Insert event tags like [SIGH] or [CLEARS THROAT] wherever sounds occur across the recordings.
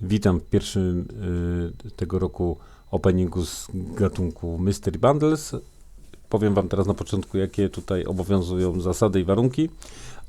Witam w pierwszym y, tego roku openingu z gatunku Mystery Bundles. Powiem Wam teraz na początku, jakie tutaj obowiązują zasady i warunki.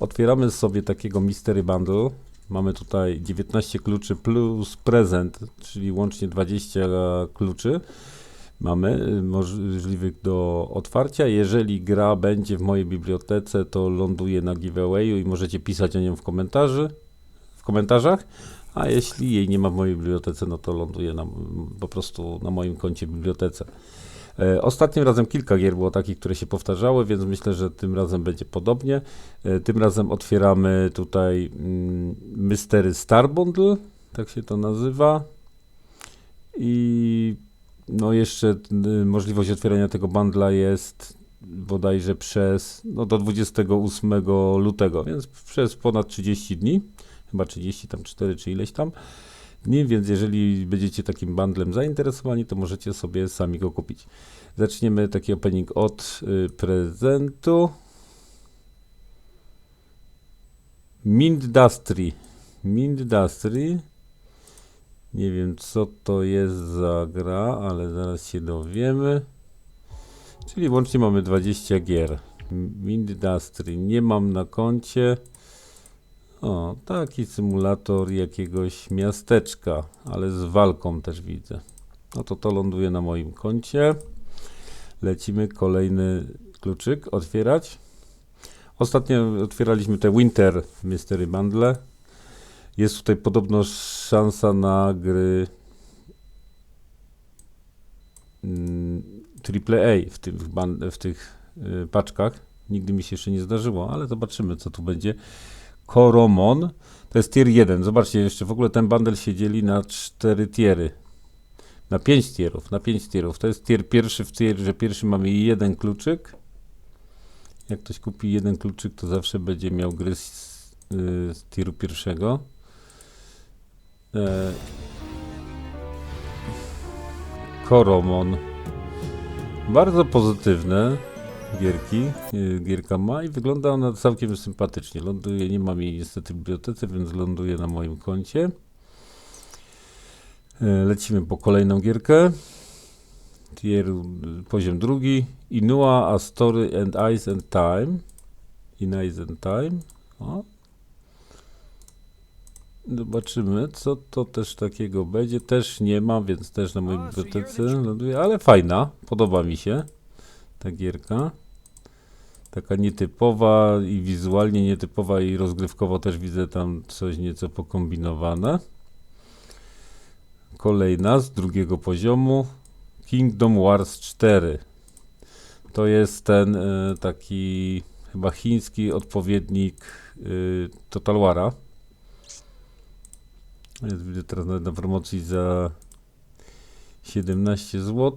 Otwieramy sobie takiego Mystery Bundle. Mamy tutaj 19 kluczy plus prezent, czyli łącznie 20 kluczy. Mamy y, możliwych do otwarcia. Jeżeli gra będzie w mojej bibliotece, to ląduje na giveawayu i możecie pisać o nią w komentarzy, w komentarzach. A jeśli jej nie ma w mojej bibliotece, no to ląduje na, po prostu na moim koncie w bibliotece. E, Ostatnim razem kilka gier było takich, które się powtarzały, więc myślę, że tym razem będzie podobnie. E, Tym razem otwieramy tutaj mm, Mystery Star Bundle, tak się to nazywa. I no jeszcze y, możliwość otwierania tego bundla jest bodajże przez no do 28 lutego, więc przez ponad 30 dni, chyba 30 tam 4 czy ileś tam dni, więc jeżeli będziecie takim bundlem zainteresowani, to możecie sobie sami go kupić. Zaczniemy taki opening od y, prezentu. Mint Dustry. Mint Dustry. Nie wiem co to jest za gra, ale zaraz się dowiemy. Czyli łącznie mamy 20 gier. Mint Dustry nie mam na koncie. O, taki symulator jakiegoś miasteczka, ale z walką też widzę. No to to ląduje na moim koncie. Lecimy kolejny kluczyk otwierać. Ostatnio otwieraliśmy te Winter Mystery Bundle. Jest tutaj podobno szansa na gry mm, AAA w, tym, w, w tych y, paczkach. Nigdy mi się jeszcze nie zdarzyło, ale zobaczymy co tu będzie. Koromon to jest tier 1. Zobaczcie, jeszcze w ogóle ten bundle się dzieli na 4 tiery. Na 5 tierów, na 5 tierów. To jest tier pierwszy w tierze pierwszy mamy jeden kluczyk. Jak ktoś kupi jeden kluczyk, to zawsze będzie miał gry z, y, z tieru pierwszego. E, Koromon. Bardzo pozytywne gierki. y, Gierka ma i wygląda ona całkiem sympatycznie. Ląduje, nie mam jej niestety w bibliotece, więc ląduje na moim koncie. E, Lecimy po kolejną gierkę. Tier, y, poziom drugi. Inua, A Story and Ice and Time. In Ice and Time. O, Zobaczymy, co to też takiego będzie. Też nie ma, więc też na mojej bibliotece ląduje, ale fajna. Podoba mi się ta gierka. Taka nietypowa i wizualnie nietypowa i rozgrywkowo też widzę tam coś nieco pokombinowane. Kolejna z drugiego poziomu. Kingdom Wars 4. To jest ten e, taki chyba chiński odpowiednik y, Total War'a. Jest widzę teraz na promocji za 17 zł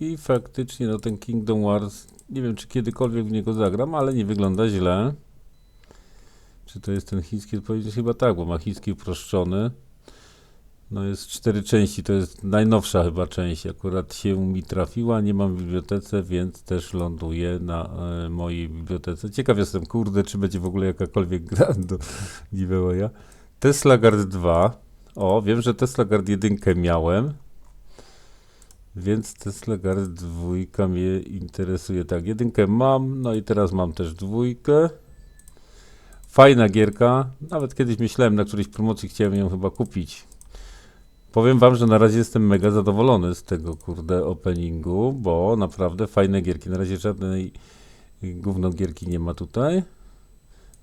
i faktycznie no ten Kingdom Wars, nie wiem czy kiedykolwiek w niego zagram, ale nie wygląda źle. Czy to jest ten chiński odpowiednik? Chyba tak, bo ma chiński uproszczony. No jest cztery części, to jest najnowsza chyba część, akurat się mi trafiła, nie mam w bibliotece, więc też ląduje na e, mojej bibliotece. Ciekaw jestem, kurde, czy będzie w ogóle jakakolwiek gra do giveawaya. Tesla Guard 2. O, wiem, że Tesla Guard 1 miałem. Więc Tesla Guard 2 mnie interesuje. Tak, jedynkę mam, no i teraz mam też dwójkę. Fajna gierka. Nawet kiedyś myślałem na którejś promocji, chciałem ją chyba kupić. Powiem wam, że na razie jestem mega zadowolony z tego kurde openingu, bo naprawdę fajne gierki. Na razie żadnej gówno gierki nie ma tutaj.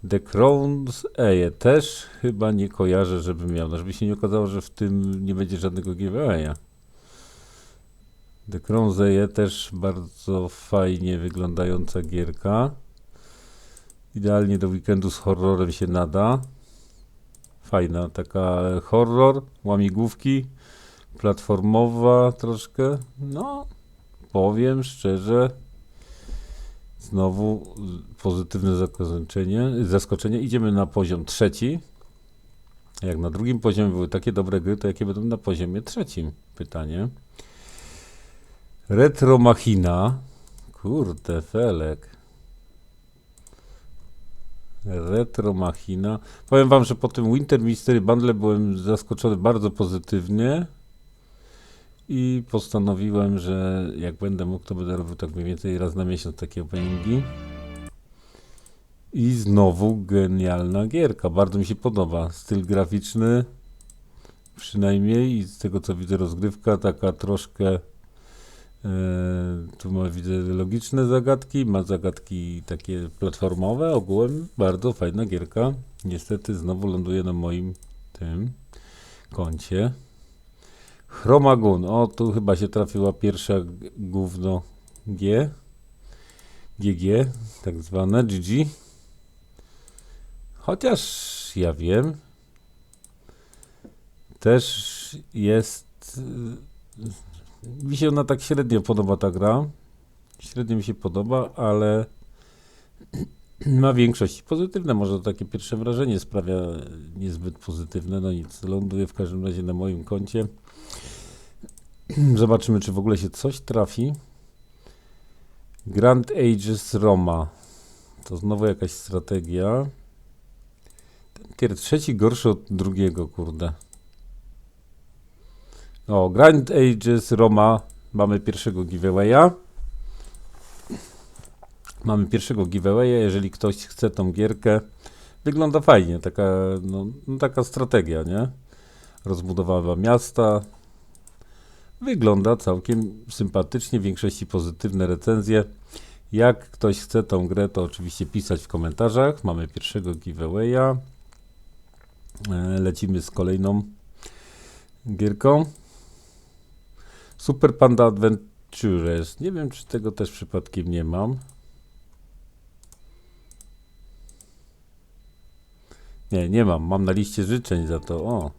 The Crowns Eje też chyba nie kojarzę, żeby miał. No, żeby się nie okazało, że w tym nie będzie żadnego giveawaya. The Crowns Eje też bardzo fajnie wyglądająca gierka. Idealnie do weekendu z horrorem się nada. Fajna, taka horror, łamigłówki, platformowa troszkę. No, powiem szczerze, Znowu pozytywne zaskoczenie. zaskoczenie. Idziemy na poziom trzeci. Jak na drugim poziomie były takie dobre gry, to jakie będą na poziomie trzecim? Pytanie. Retro Machina. Kurde, felek. Retro Machina. Powiem wam, że po tym Winter Mystery Bundle byłem zaskoczony bardzo pozytywnie i postanowiłem, że jak będę mógł, to będę robił tak mniej więcej raz na miesiąc takie openingi. I znowu genialna gierka. Bardzo mi się podoba. Styl graficzny przynajmniej i z tego co widzę rozgrywka taka troszkę tu ma widzę logiczne zagadki, ma zagadki takie platformowe, ogółem bardzo fajna gierka. Niestety znowu ląduje na moim tym koncie. Chromagun, o tu chyba się trafiła pierwsza gówno G. GG, tak zwane GG. Chociaż ja wiem, też jest. Mi się ona tak średnio podoba ta gra. Średnio mi się podoba, ale [CLEARS THROAT] ma większość pozytywne. Może takie pierwsze wrażenie sprawia niezbyt pozytywne. No nic, ląduje w każdym razie na moim koncie. [CLEARS THROAT] Zobaczymy, czy w ogóle się coś trafi. Grand Ages Roma. To znowu jakaś strategia. Ten tier trzeci gorszy od drugiego, kurde. O, Grand Ages Roma. Mamy pierwszego giveawaya. Mamy pierwszego giveawaya. Jeżeli ktoś chce tą gierkę, wygląda fajnie. Taka, no, no, taka strategia, nie? Rozbudowa miasta. Wygląda całkiem sympatycznie. W większości pozytywne recenzje. Jak ktoś chce tą grę, to oczywiście pisać w komentarzach. Mamy pierwszego giveawaya. E, Lecimy z kolejną gierką. Super Panda Adventures. Nie wiem, czy tego też przypadkiem nie mam. Nie, nie mam. Mam na liście życzeń za to. O,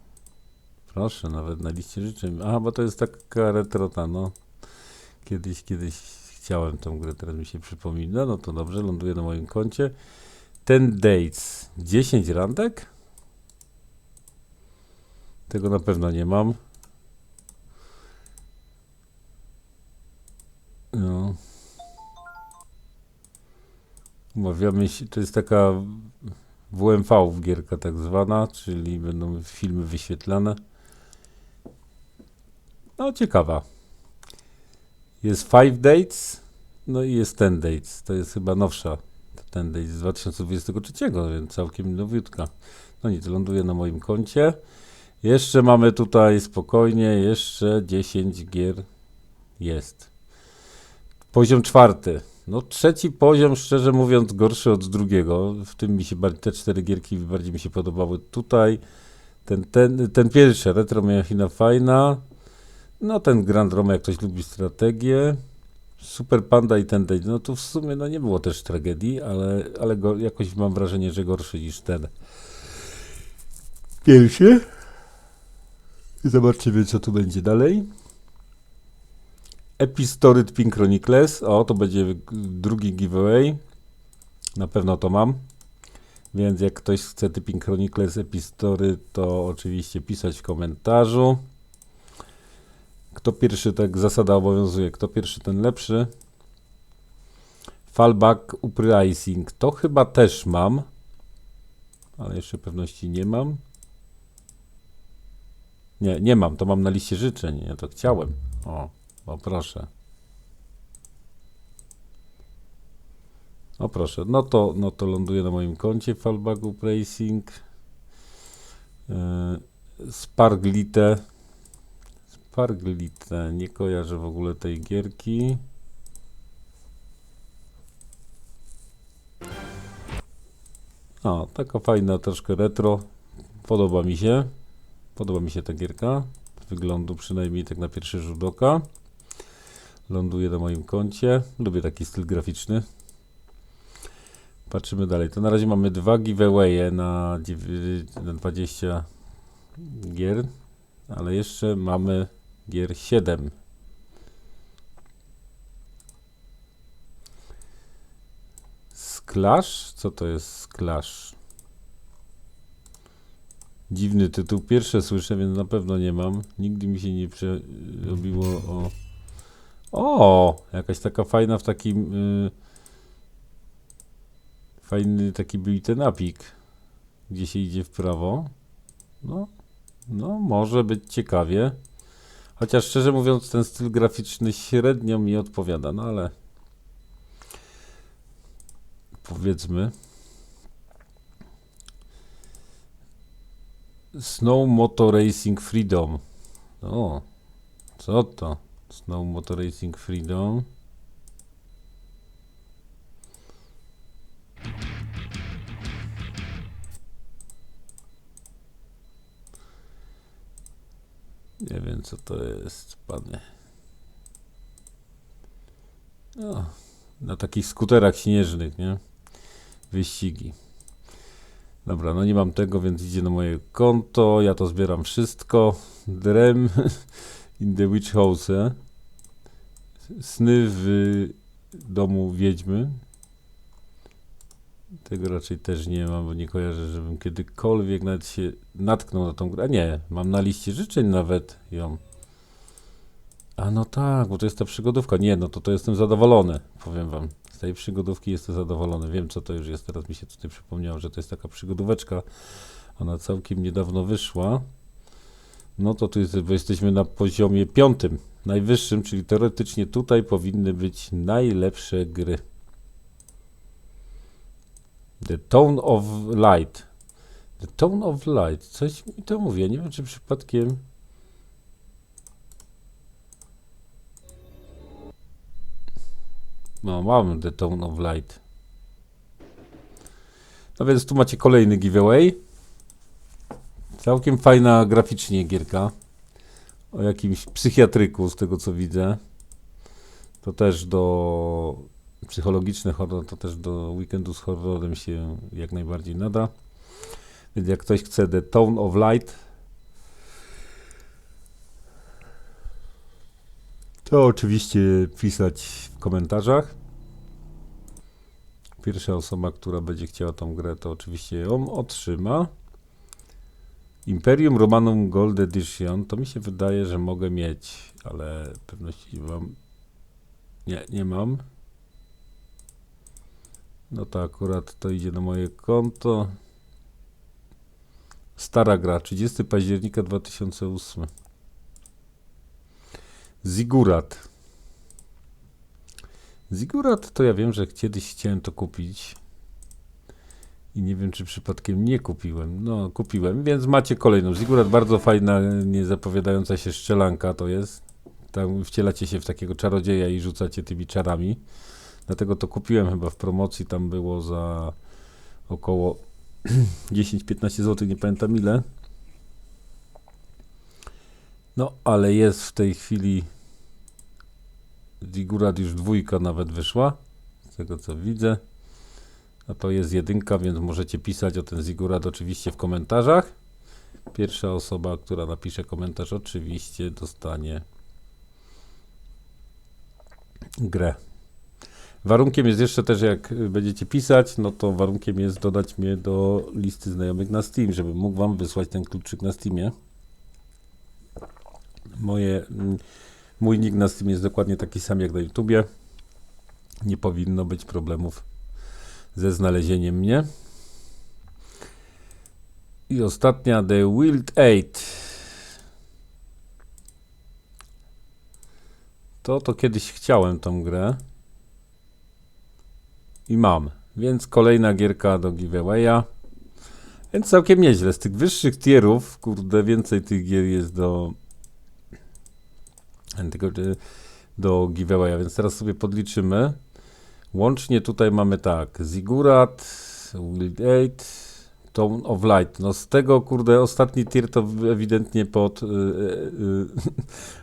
proszę, nawet na liście życzeń. Aha, bo to jest taka retrota, no. Kiedyś, kiedyś chciałem tą grę, teraz mi się przypomina. No to dobrze, ląduje na moim koncie. Ten Dates. 10 randek? Tego na pewno nie mam. Umawiamy się, to jest taka WMV gierka tak zwana, czyli będą filmy wyświetlane. No ciekawa. Jest Five Dates, no i jest Ten Dates. To jest chyba nowsza Ten Dates z 2023, więc całkiem nowiutka. No nic, ląduje na moim koncie. Jeszcze mamy tutaj spokojnie, jeszcze 10 gier jest. Poziom czwarty. No trzeci poziom, szczerze mówiąc, gorszy od drugiego. W tym mi się te cztery gierki bardziej mi się podobały. Tutaj ten, ten, ten pierwszy, Retro Machina fajna. No ten Grand Roma, jak ktoś lubi strategię. Super Panda i ten Day. No tu w sumie no, nie było też tragedii, ale, ale go, jakoś mam wrażenie, że gorszy niż ten. Pierwszy. Zobaczymy, co tu będzie dalej. Epistoryt Pink Chronicles. O, to będzie drugi giveaway. Na pewno to mam. Więc jak ktoś chce te Pink Chronicles Epistory, to oczywiście pisać w komentarzu. Kto pierwszy, tak zasada obowiązuje. Kto pierwszy, ten lepszy. Fallback Uprising. To chyba też mam. Ale jeszcze pewności nie mam. Nie, nie mam. To mam na liście życzeń. Ja to chciałem. O. O proszę. O proszę, no to, no to ląduje na moim koncie Fallback Racing. Yy, Sparglite. Sparglite, nie kojarzę w ogóle tej gierki. O, taka fajna, troszkę retro. Podoba mi się. Podoba mi się ta gierka. Wyglądu przynajmniej tak na pierwszy rzut oka. Ląduje na moim koncie. Lubię taki styl graficzny. Patrzymy dalej. To na razie mamy dwa giveawaye na, dziew- na 20 gier, ale jeszcze mamy gier 7. Sklash? Co to jest Sklash? Dziwny tytuł. Pierwsze słyszę, więc na pewno nie mam. Nigdy mi się nie przerobiło o... O, jakaś taka fajna w takim y, Fajny taki ten apik, gdzie się idzie w prawo. No, no może być ciekawie. Chociaż szczerze mówiąc, ten styl graficzny średnio mi odpowiada, no ale powiedzmy. Snow Motor Racing Freedom. O, co to? Snow Motor Racing Freedom. Nie wiem co to jest, panie. Na takich skuterach śnieżnych, nie? Wyścigi. Dobra, no nie mam tego, więc idzie na moje konto. Ja to zbieram wszystko. Drem [LAUGHS] in the Witch House. Sny w domu wiedźmy. Tego raczej też nie mam, bo nie kojarzę, żebym kiedykolwiek nawet się natknął na tą grę. A nie, mam na liście życzeń nawet ją. A no tak, bo to jest ta przygodówka. Nie, no to to jestem zadowolony, powiem wam. Z tej przygodówki jestem zadowolony. Wiem, co to już jest. Teraz mi się tutaj przypomniało, że to jest taka przygodóweczka. Ona całkiem niedawno wyszła. No to tu jest, jesteśmy na poziomie piątym, najwyższym, czyli teoretycznie tutaj powinny być najlepsze gry. The Tone of Light. The Tone of Light. Coś mi to mówi. Ja nie wiem, czy przypadkiem. No, mam The Tone of Light. No więc tu macie kolejny giveaway. Całkiem fajna graficznie gierka. O jakimś psychiatryku, z tego co widzę. To też do psychologiczny horror, to też do weekendu z horrorem się jak najbardziej nada. Więc jak ktoś chce The Tone of Light, to oczywiście pisać w komentarzach. Pierwsza osoba, która będzie chciała tą grę, to oczywiście ją otrzyma. Imperium Romanum Gold Edition, to mi się wydaje, że mogę mieć, ale pewności mam. Nie, nie mam. No to akurat to idzie na moje konto. Stara gra, 30 października 2008. Zigurat. Zigurat to ja wiem, że kiedyś chciałem to kupić. I nie wiem, czy przypadkiem nie kupiłem. No, kupiłem, więc macie kolejną. Zigurat bardzo fajna, niezapowiadająca się szczelanka to jest. Tam wcielacie się w takiego czarodzieja i rzucacie tymi czarami. Dlatego to kupiłem chyba w promocji, tam było za około [CLEARS THROAT] 10-15 zł, nie pamiętam ile. No, ale jest w tej chwili Zigurat już dwójka nawet wyszła, z tego co widzę. A to jest jedynka, więc możecie pisać o ten Zigurat oczywiście w komentarzach. Pierwsza osoba, która napisze komentarz, oczywiście dostanie grę. Warunkiem jest jeszcze też, jak będziecie pisać, no to warunkiem jest dodać mnie do listy znajomych na Steam, żeby mógł wam wysłać ten kluczyk na Steamie. Moje, mm, mój nick na Steamie jest dokładnie taki sam jak na YouTubie. Nie powinno być problemów ze znalezieniem mnie. I ostatnia, The Wild 8. To, to kiedyś chciałem tą grę. I mam. Więc kolejna gierka do giveawaya. Więc całkiem nieźle. Z tych wyższych tierów, kurde, więcej tych gier jest do do giveawaya, więc teraz sobie podliczymy. Łącznie tutaj mamy tak, Zigurat, Wild 8, Tone of Light. No z tego, kurde, ostatni tier to ewidentnie pod y, y, y,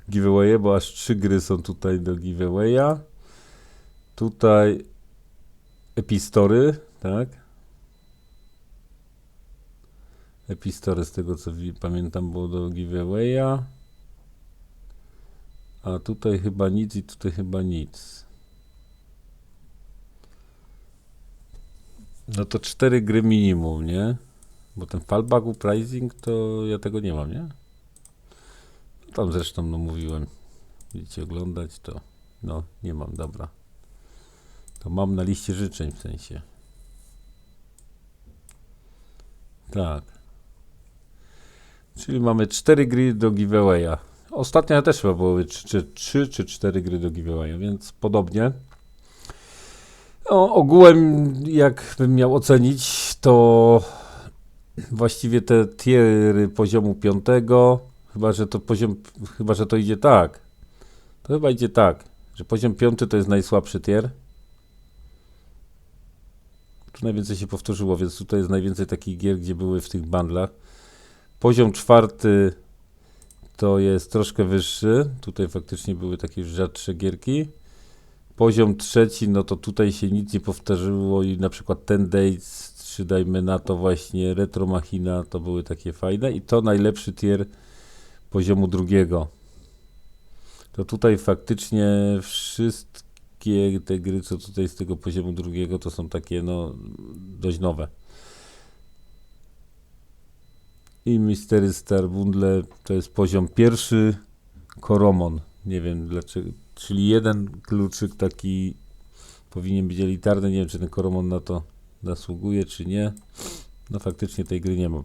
[LAUGHS] giveaway, bo aż trzy gry są tutaj do giveawaya. Tutaj Epistory, tak? Epistory z tego co pamiętam było do giveawaya. A tutaj chyba nic i tutaj chyba nic. No to cztery gry minimum, nie? Bo ten fallback pricing to ja tego nie mam, nie? Tam zresztą no mówiłem. Widzicie oglądać to. No, nie mam, dobra. To mam na liście życzeń w sensie. Tak. Czyli mamy 4 gry do giveawaya. Ostatnia też chyba były 3 czy 4 gry do giveawaya, więc podobnie. No, ogółem, jakbym miał ocenić, to właściwie te tiery poziomu 5, chyba że to poziom, chyba że to idzie tak. To chyba idzie tak, że poziom 5 to jest najsłabszy tier. Tu najwięcej się powtórzyło, więc tutaj jest najwięcej takich gier, gdzie były w tych bundlach. Poziom czwarty to jest troszkę wyższy. Tutaj faktycznie były takie rzadsze gierki. Poziom trzeci, no to tutaj się nic nie powtórzyło i na przykład ten Days, czy dajmy na to właśnie Retro Machina, to były takie fajne. I to najlepszy tier poziomu drugiego. To tutaj faktycznie wszystkie te gry, co tutaj z tego poziomu drugiego, to są takie no dość nowe. I Mystery Star Bundle to jest poziom pierwszy Koromon. Nie wiem dlaczego. Czyli jeden kluczyk taki powinien być elitarny. Nie wiem, czy ten Koromon na to zasługuje, czy nie. No faktycznie tej gry nie mam.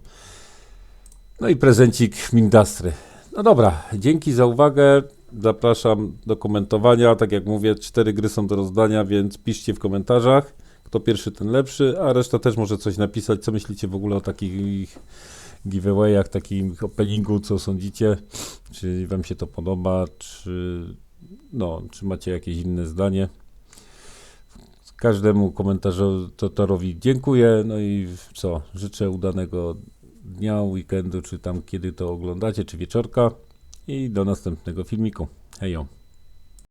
No i prezencik Mindastry. No dobra, dzięki za uwagę. Zapraszam do komentowania. Tak jak mówię, cztery gry są do rozdania, więc piszcie w komentarzach. Kto pierwszy, ten lepszy, a reszta też może coś napisać. Co myślicie w ogóle o takich giveawayach, takim openingu, co sądzicie? Czy wam się to podoba, czy, no, czy macie jakieś inne zdanie? Każdemu komentarzowi dziękuję, no i co, życzę udanego dnia, weekendu, czy tam kiedy to oglądacie, czy wieczorka i do następnego filmiku. Hejo.